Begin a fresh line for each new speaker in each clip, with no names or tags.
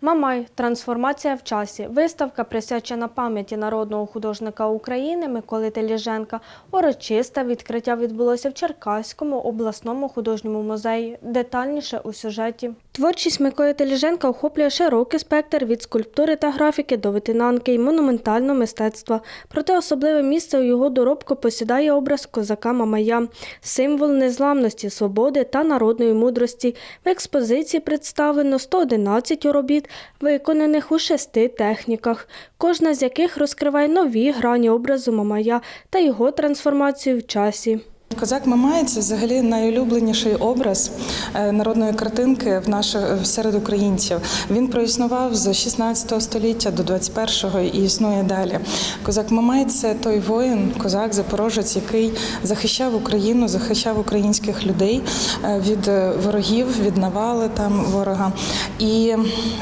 Мамай трансформація в часі. Виставка присвячена пам'яті народного художника України Миколи Теліженка. Урочисте відкриття відбулося в Черкаському обласному художньому музеї. Детальніше у сюжеті. Творчість Миколи Теліженка охоплює широкий спектр від скульптури та графіки до витинанки і монументального мистецтва. Проте особливе місце у його доробку посідає образ козака Мамая, символ незламності, свободи та народної мудрості. В експозиції представлено 111 робіт, виконаних у шести техніках, кожна з яких розкриває нові грані образу Мамая та його трансформацію в часі.
Козак Мамай це взагалі найулюбленіший образ е, народної картинки в наших серед українців. Він проіснував з 16 століття до 21-го і існує далі. Козак Мамай це той воїн, козак, запорожець, який захищав Україну, захищав українських людей е, від е, ворогів, від навали там ворога. І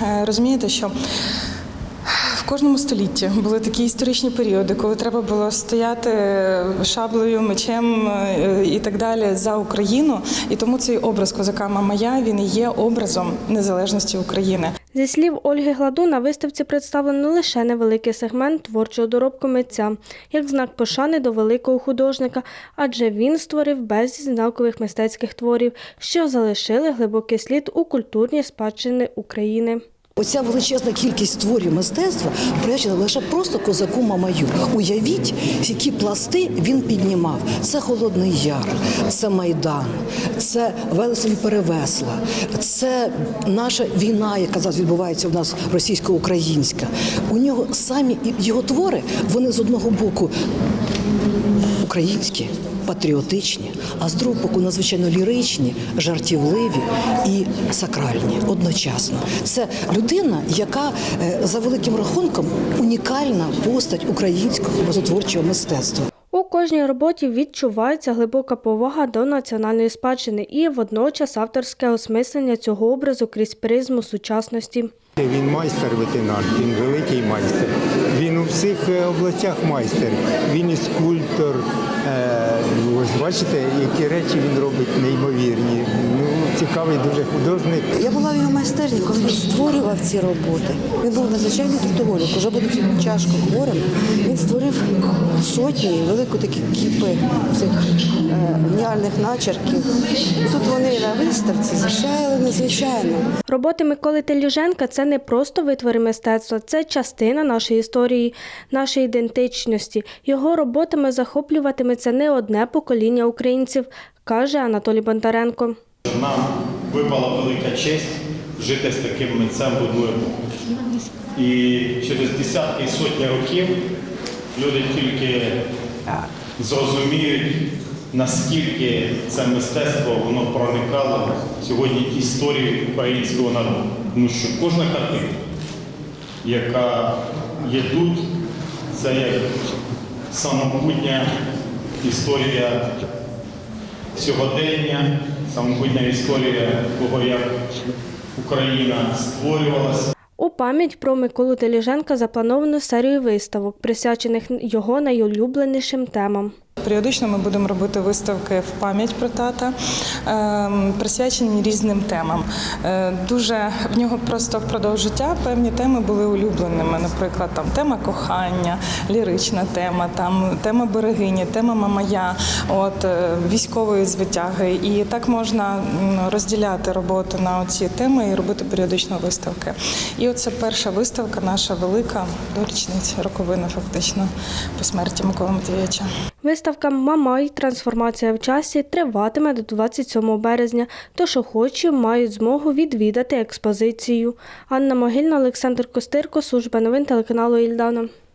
е, розумієте, що кожному столітті були такі історичні періоди, коли треба було стояти шаблею, мечем е, і так далі за Україну. І тому цей образ козака Мамая він і є образом незалежності України.
Зі слів Ольги Гладу, на виставці представлено лише невеликий сегмент творчого доробку митця, як знак пошани до великого художника, адже він створив безліч знакових мистецьких творів, що залишили глибокий слід у культурній спадщини України.
Оця величезна кількість творів мистецтва причина лише просто козаку Мамаю. Уявіть, які пласти він піднімав. Це Холодний Яр, це Майдан, це Велеслі Перевесла, це наша війна, яка зараз відбувається в нас російсько-українська. У нього самі його твори, вони з одного боку українські, патріотичні, а з другого боку надзвичайно ліричні, жартівливі і сакральні одночасно. Це людина, яка е, за великим рахунком унікальна постать українського образотворчого мистецтва.
У кожній роботі відчувається глибока повага до національної спадщини і водночас авторське осмислення цього образу крізь призму сучасності.
Він майстер ветеринар, він великий майстер. Він у всіх е, областях майстер. Він і скульптор. Е, Ось бачите, які речі він робить неймовірні. Цікавий дуже художник.
Я була в його майстерні, коли він створював ці роботи. Він був надзвичайний трудоголік. Уже будучи тяжко хворим, він створив сотні, велику такі кіпи цих е, геніальних начерків. Тут вони на виставці зашаяли незвичайно.
Роботи Миколи Теліженка це не просто витвори мистецтва, це частина нашої історії, нашої ідентичності. Його роботами захоплюватиметься не одне покоління українців, каже Анатолій Бондаренко.
Нам випала велика честь жити з таким митцем в одну. І через десятки і сотні років люди тільки зрозуміють, наскільки це мистецтво воно проникало сьогодні історію українського народу. Тому що кожна картина, яка є тут, це як самобутня історія сьогодення, самобутня історія того, як Україна створювалася.
У пам'ять про Миколу Теліженка заплановано серію виставок, присвячених його найулюбленішим темам.
Періодично ми будемо робити виставки в пам'ять про тата, ем, присвячені різним темам. Е, Дуже в нього просто впродовж життя певні теми були улюбленими. Наприклад, там тема кохання, лірична тема, там тема берегині, тема мамая, от е, військової звитяги. І так можна розділяти роботу на ці теми і робити періодично виставки. І оце перша виставка, наша велика до річниці роковина, фактично, по смерті Миколи Матвійовича.
Виставка Мамай трансформація в часі триватиме до 27 березня, тож охочі мають змогу відвідати експозицію. Анна Могильна, Олександр Костирко, служба новин телеканалу Ільдана.